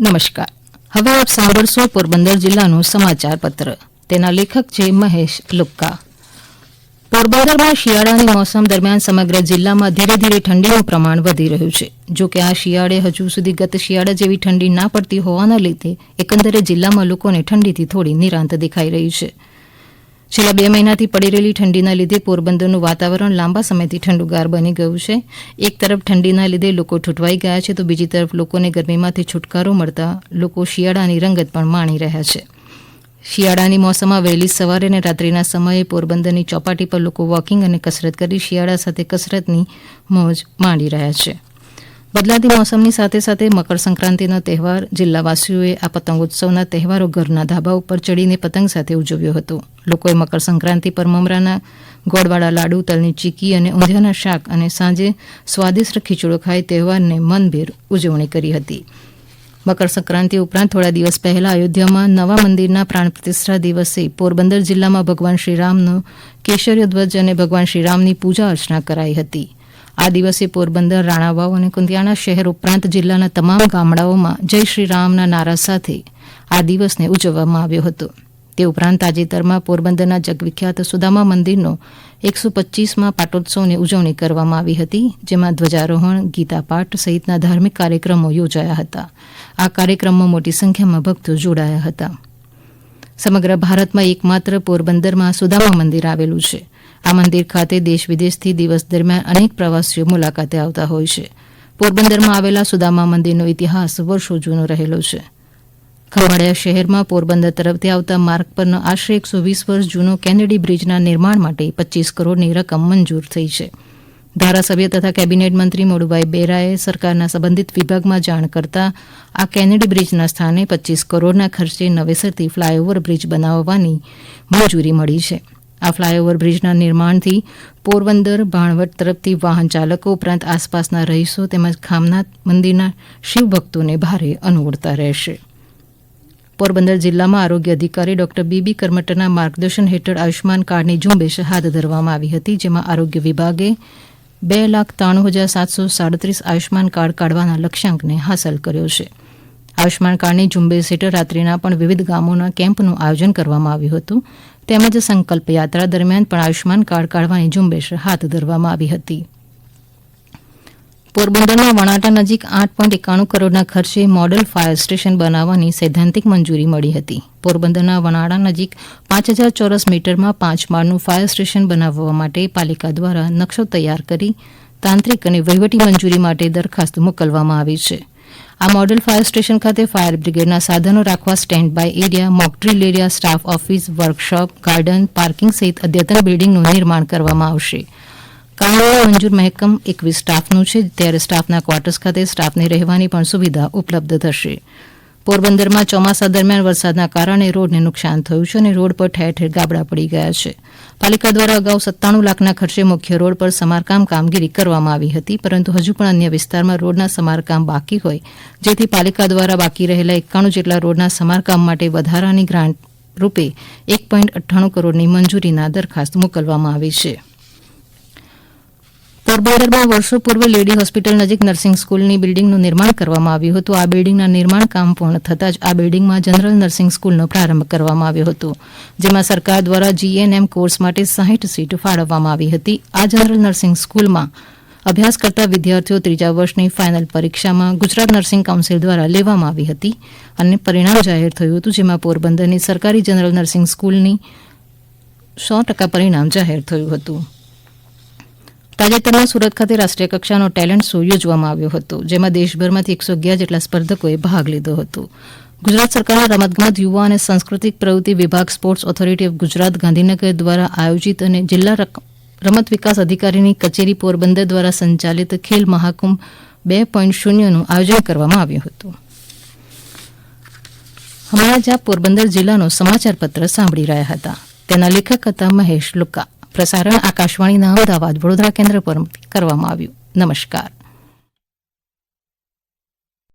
નમસ્કાર. હવે આપ સાંભળશો પોરબંદર જિલ્લાનું સમાચાર પત્ર. તેના લેખક છે મહેશ લુક્કા. પોરબંદરમાં શિયાળાની મોસમ દરમિયાન સમગ્ર જિલ્લામાં ધીરે ધીરે ઠંડીનું પ્રમાણ વધી રહ્યું છે. જો કે આ શિયાળે હજુ સુધી ગત શિયાળા જેવી ઠંડી ના પડતી હોવાના લીધે એકંદરે જિલ્લામાં લોકોને ઠંડીથી થોડી નિરાંત દેખાઈ રહી છે. છેલ્લા બે મહિનાથી પડી રહેલી ઠંડીના લીધે પોરબંદરનું વાતાવરણ લાંબા સમયથી ઠંડુગાર બની ગયું છે. એક તરફ ઠંડીના લીધે લોકો ઠૂંઠવાઈ ગયા છે તો બીજી તરફ લોકોને ગરમીમાંથી છુટકારો મળતા લોકો શિયાળાની રંગત પણ માણી રહ્યા છે. શિયાળાની મોસમમાં વહેલી સવારે અને રાત્રિના સમયે પોરબંદરની ચોપાટી પર લોકો વોકિંગ અને કસરત કરી શિયાળા સાથે કસરતની મોજ માણી રહ્યા છે. બદલાતી મોસમની સાથે સાથે મકર સંક્રાંતિનો તહેવાર, જિલ્લાવાસીઓએ આ પતંગોત્સવના તહેવારો ઘરના ધાબા ઉપર ચડીને પતંગ સાથે ઉજવ્યો હતો. લોકોએ મકર સંક્રાંતિ પર મમરાના ગોળવાળા લાડુ, તલની ચીકી અને ઊંધિયાના શાક અને સાંજે સ્વાદિષ્ટ ખીચડો ખાઈ તહેવારને મનભેર ઉજવણી કરી હતી. મકર સંક્રાંતિ ઉપરાંત થોડા દિવસ પહેલા અયોધ્યામાં નવા મંદિરના પ્રાણ પ્રતિષ્ઠા દિવસે પોરબંદર જિલ્લામાં ભગવાન શ્રીરામનો કેશરીય ધ્વજ અને ભગવાન શ્રીરામની પૂજા અર્ચના કરાઈ હતી. આ દિવસે પોરબંદર, રાણાવાવ અને કુંતિયાણા શહેર ઉપરાંત જિલ્લાના તમામ ગામડાઓમાં જય શ્રી રામના નારા સાથે આ દિવસને ઉજવવામાં આવ્યો હતો. તે ઉપરાંત તાજેતરમાં પોરબંદરના જગવિખ્યાત સુદામા મંદિરનો એકસો પચીસમાં પાટોત્સવની ઉજવણી કરવામાં આવી હતી, જેમાં ધ્વજારોહણ, ગીતાપાઠ સહિતના ધાર્મિક કાર્યક્રમો યોજાયા હતા. આ કાર્યક્રમમાં મોટી સંખ્યામાં ભક્તો જોડાયા હતા. સમગ્ર ભારતમાં એકમાત્ર પોરબંદરમાં સુદામા મંદિર આવેલું છે. આ મંદિર ખાતે દેશ વિદેશથી દિવસ દરમિયાન અનેક પ્રવાસીઓ મુલાકાતે આવતા હોય છે. પોરબંદરમાં આવેલા સુદામા મંદિરનો ઇતિહાસ વર્ષો જૂનો રહેલો છે. ખંભાળિયા શહેરમાં પોરબંદર તરફથી આવતા માર્ગ પરનો આશરે એકસો વીસ વર્ષ જૂનો કેનેડી બ્રિજના નિર્માણ માટે પચીસ કરોડની રકમ મંજૂર થઈ છે. ધારાસભ્ય તથા કેબિનેટ મંત્રી મોડુભાઈ બેરાએ સરકારના સંબંધિત વિભાગમાં જાણ કરતા આ કેનેડી બ્રિજના સ્થાને પચીસ કરોડના ખર્ચે નવેસરથી ફ્લાયઓવર બ્રિજ બનાવવાની મંજૂરી મળી છે. આ ફ્લાયઓવર બ્રિજના નિર્માણથી પોરબંદર ભાણવડ તરફથી વાહન ચાલકો ઉપરાંત આસપાસના રહીશો તેમજ ખામનાથ મંદિરના શિવભક્તોને ભારે અનુકૂળતા રહેશે. પોરબંદર જિલ્લામાં આરોગ્ય અધિકારી ડોક્ટર બીબી કરમટના માર્ગદર્શન હેઠળ આયુષ્માન કાર્ડની ઝુંબેશ હાથ ધરવામાં આવી હતી, જેમાં આરોગ્ય વિભાગે બે લાખ ત્રાણું હજાર સાતસો સાડત્રીસ આયુષ્માન કાર્ડ કાઢવાના લક્ષ્યાંકને હાંસલ કર્યો છે. આયુષ્માન કાર્ડની ઝુંબેશ હેઠળ રાત્રિના પણ વિવિધ ગામોના કેમ્પનું આયોજન કરવામાં આવ્યું હતું. તેમજ સંકલ્પ યાત્રા દરમિયાન પણ આયુષ્માન કાર્ડ કાઢવાની ઝુંબેશ હાથ ધરવામાં આવી હતી. પોરબંદરના વણાટા નજીક આઠ પોઈન્ટ એકાણું કરોડના ખર્ચે મોડલ ફાયર સ્ટેશન બનાવવાની સૈદ્ધાંતિક મંજૂરી મળી હતી. પોરબંદરના વણાડા નજીક પાંચ હજાર ચોરસ મીટરમાં પાંચ માળનું ફાયર સ્ટેશન બનાવવા માટે પાલિકા દ્વારા નકશો તૈયાર કરી તાંત્રિક અને વહીવટી મંજૂરી માટે દરખાસ્ત મોકલવામાં આવી છે. આ મોડેલ ફાયર સ્ટેશન ખાતે ફાયર બ્રિગેડના સાધનો રાખવા stand by area mock drill area, staff office, workshop, garden, parking સહિત અદ્યતન બિલ્ડિંગનું નિર્માણ કરવામાં આવશે. કામોના મંજૂર મહેકમ એકવીસ સ્ટાફનું છે. ત્યારે સ્ટાફના ક્વાર્ટર્સ ખાતે સ્ટાફને રહેવાની પણ સુવિધા ઉપલબ્ધ થશે. પોરબંદરમાં ચોમાસા દરમિયાન વરસાદના કારણે રોડને નુકસાન થયું છે અને રોડ પર ઠેર ઠેર ગાબડા પડી ગયા છે. પાલિકા દ્વારા અગાઉ સત્તાણું લાખના ખર્ચે મુખ્ય રોડ પર સમારકામ કામગીરી કરવામાં આવી હતી, પરંતુ હજુ પણ અન્ય વિસ્તારમાં રોડના સમારકામ બાકી હોય, જેથી પાલિકા દ્વારા બાકી રહેલા એકાણું જેટલા રોડના સમારકામ માટે વધારાની ગ્રાન્ટ રૂપે એક પોઈન્ટ અઠ્ઠાણું કરોડની મંજૂરીના દરખાસ્ત મોકલવામાં આવી છે. પોરબંદરમાં વર્ષો પૂર્વે લેડી હોસ્પિટલ નજીક નર્સિંગ સ્કૂલની બિલ્ડિંગનું નિર્માણ કરવામાં આવ્યું હતું. આ બિલ્ડિંગના નિર્માણ કામ પૂર્ણ થતાં જ આ બિલ્ડિંગમાં જનરલ નર્સિંગ સ્કૂલનો પ્રારંભ કરવામાં આવ્યો હતો. જેમાં સરકાર દ્વારા જીએનએમ કોર્સ માટે સાહીઠ સીટ ફાળવવામાં આવી હતી. આ જનરલ નર્સિંગ સ્કૂલમાં અભ્યાસ કરતા વિદ્યાર્થીઓ ત્રીજા વર્ષની ફાઇનલ પરીક્ષામાં ગુજરાત નર્સિંગ કાઉન્સિલ દ્વારા લેવામાં આવી હતી. અને પરિણામ જાહેર થયું હતું, જેમાં પોરબંદરની સરકારી જનરલ નર્સિંગ સ્કૂલની સો ટકા પરિણામ જાહેર થયું હતું. તાજેતરમાં સુરત ખાતે રાષ્ટ્રીય કક્ષાનો ટેલેન્ટ શો યોજવામાં આવ્યો હતો, જેમાં દેશભરમાંથી એકસો અગિયાર જેટલા સ્પર્ધકોએ ભાગ લીધો હતો. ગુજરાત સરકારના રમતગમત, યુવા અને સાંસ્કૃતિક પ્રવૃત્તિ વિભાગ, sports authority of Gujarat, Gandhinagar દ્વારા આયોજિત અને જિલ્લા રમત વિકાસ અધિકારીની કચેરી પોરબંદર દ્વારા સંચાલિત ખેલ મહાકુંભ બે પોઈન્ટ શૂન્યનું આયોજન કરવામાં આવ્યું હતું. હમણાં જ આ પોરબંદર જિલ્લાનો સમાચાર પત્ર સાંભળી રહ્યા હતા. તેના લેખક હતા મહેશ લુકા. પ્રસારણ આકાશવાણીના અમદાવાદ વડોદરા કેન્દ્ર પર કરવામાં આવ્યું. નમસ્કાર.